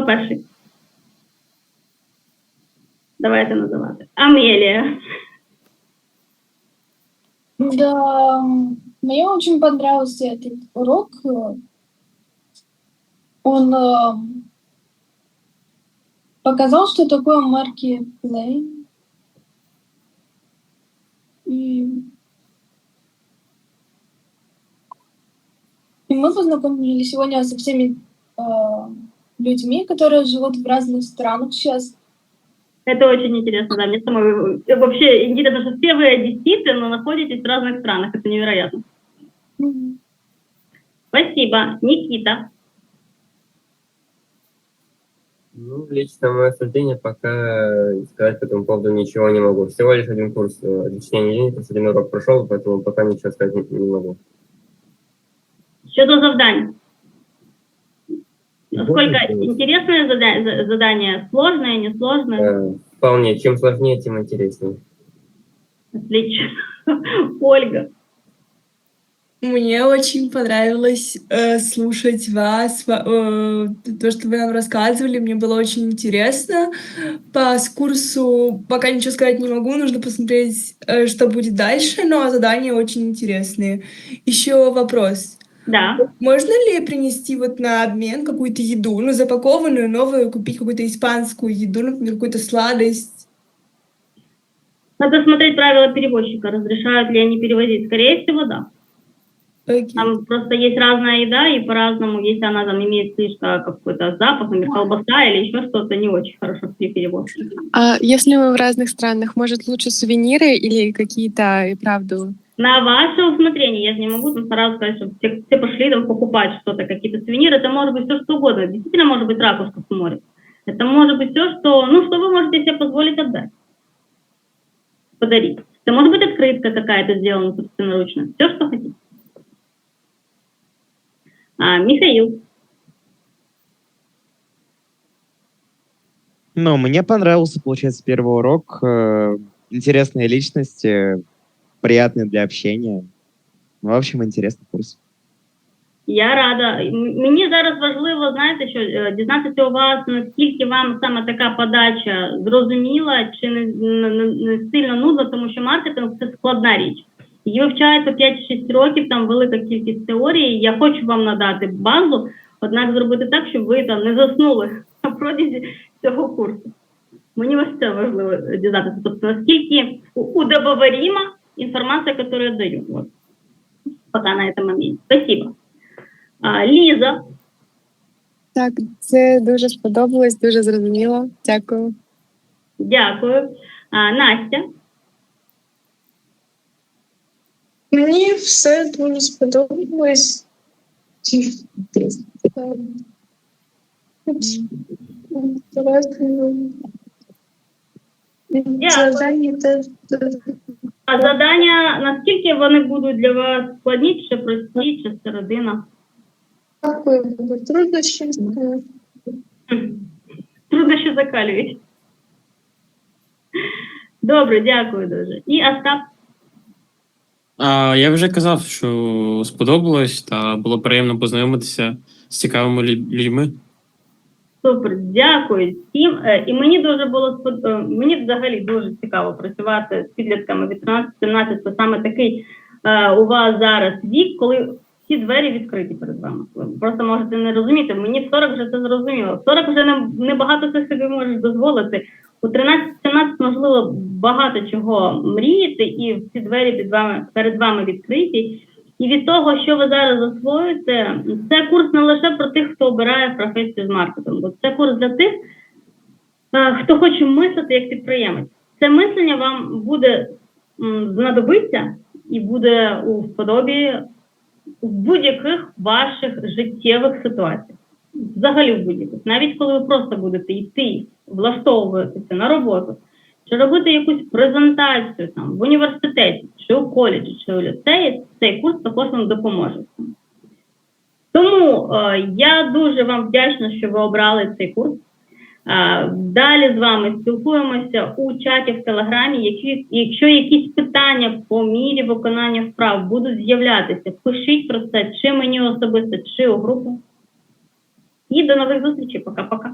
Хто перший? Давайте називати. Амелія. Да, мне очень понравился этот урок. Он э, показал, что такое маркетплей. И, и мы познакомились сегодня со всеми э, людьми, которые живут в разных странах сейчас. Это очень интересно, да. Мне самой э, вообще интересно, что все вы одесситы, но находитесь в разных странах. Это невероятно. Мгм. Спасибо. Никита. Ну, лично мое суждение пока сказать по этому поводу ничего не могу. Всего лишь один курс э, объяснения единиц, один урок прошел, поэтому пока ничего сказать не, не могу. Щодо завдань. Насколько интересное зада- за- задание? Сложное, несложное? Э, вполне. Чем сложнее, тем интереснее. Отлично. Ольга. Мне очень понравилось э, слушать вас, ва- э, то, что вы нам рассказывали, мне было очень интересно. По курсу пока ничего сказать не могу, нужно посмотреть, э, что будет дальше, но задания очень интересные. Еще вопрос. Да. Можно ли принести вот на обмен какую-то еду, ну, запакованную, новую, купить какую-то испанскую еду, например, какую-то сладость? Надо смотреть правила перевозчика, разрешают ли они перевозить. Скорее всего, да. Окей. Там просто есть разная еда, и по-разному, если она там имеет слишком какой-то запах, например, колбаса или еще что-то, не очень хорошо при перевозке. А если мы в разных странах, может лучше сувениры или какие-то и правду? На ваше усмотрение, я же не могу там сразу сказать, что все, все пошли там покупать что-то, какие-то сувениры, это может быть все что угодно. Действительно может быть ракушка в море. Это может быть все, что, ну, что вы можете себе позволить отдать, подарить. Это может быть открытка какая-то сделана собственноручно. Все, что хотите. А, Михаил. Ну, мне понравился, получается, первый урок. Э, Интересные личности, приятные для общения. В общем, интересный курс. Я рада. Мені зараз важливо, знаєте, що е, дізнатися у вас, наскільки вам саме така подача зрозуміла чи не, не, не- сильно нудна, тому що маркетинг це складна річ. Її вивчається 5-6 років, там велика кількість теорії. Я хочу вам надати базу, однак зробити так, щоб ви там не заснули на протязі цього курсу. Мені ось це важливо дізнатися. Тобто, наскільки у- удобоварима інформація, яку я даю. Вот. Пока на этом моменте. Спасибо. А, Ліза, Так, це дуже сподобалось, дуже зрозуміло. Дякую. дякую. А, Настя, Мені все дуже сподобалось. Завдання теж а завдання, наскільки вони будуть для вас складні, чи прості, чи середина? дякую. Труднощі. Хм. Труднощі закалюють. Добре, дякую дуже. І Остап, А, я вже казав, що сподобалось, та було приємно познайомитися з цікавими лю- людьми. Супер, дякую всім. Е, І мені дуже було е, мені взагалі дуже цікаво працювати з підлітками від 13-17, це саме такий е, у вас зараз вік, коли всі двері відкриті перед вами. Ви просто можете не розуміти. Мені в 40 вже це зрозуміло. В 40 вже не, не багато ти собі можеш дозволити. У 13-17 можливо багато чого мріяти, і всі двері під вами перед вами відкриті. І від того, що ви зараз засвоюєте, це курс не лише про тих, хто обирає професію з маркетингу. Це курс для тих, е, хто хоче мислити як підприємець. Це мислення вам буде знадобиться і буде у вподобі в будь-яких ваших життєвих ситуаціях. Взагалі в будь-яких. Навіть коли ви просто будете йти, влаштовуватися на роботу, чи робити якусь презентацію там в університеті, чи у коледжі, чи у ліцеї, цей курс також вам допоможе. Тому е, я дуже вам вдячна, що ви обрали цей курс. Е, Далі з вами спілкуємося у чаті в Телеграмі. Які, якщо якісь питання по мірі виконання вправ будуть з'являтися, пишіть про це чи мені особисто, чи у групу. І до нових зустрічей. Пока-пока.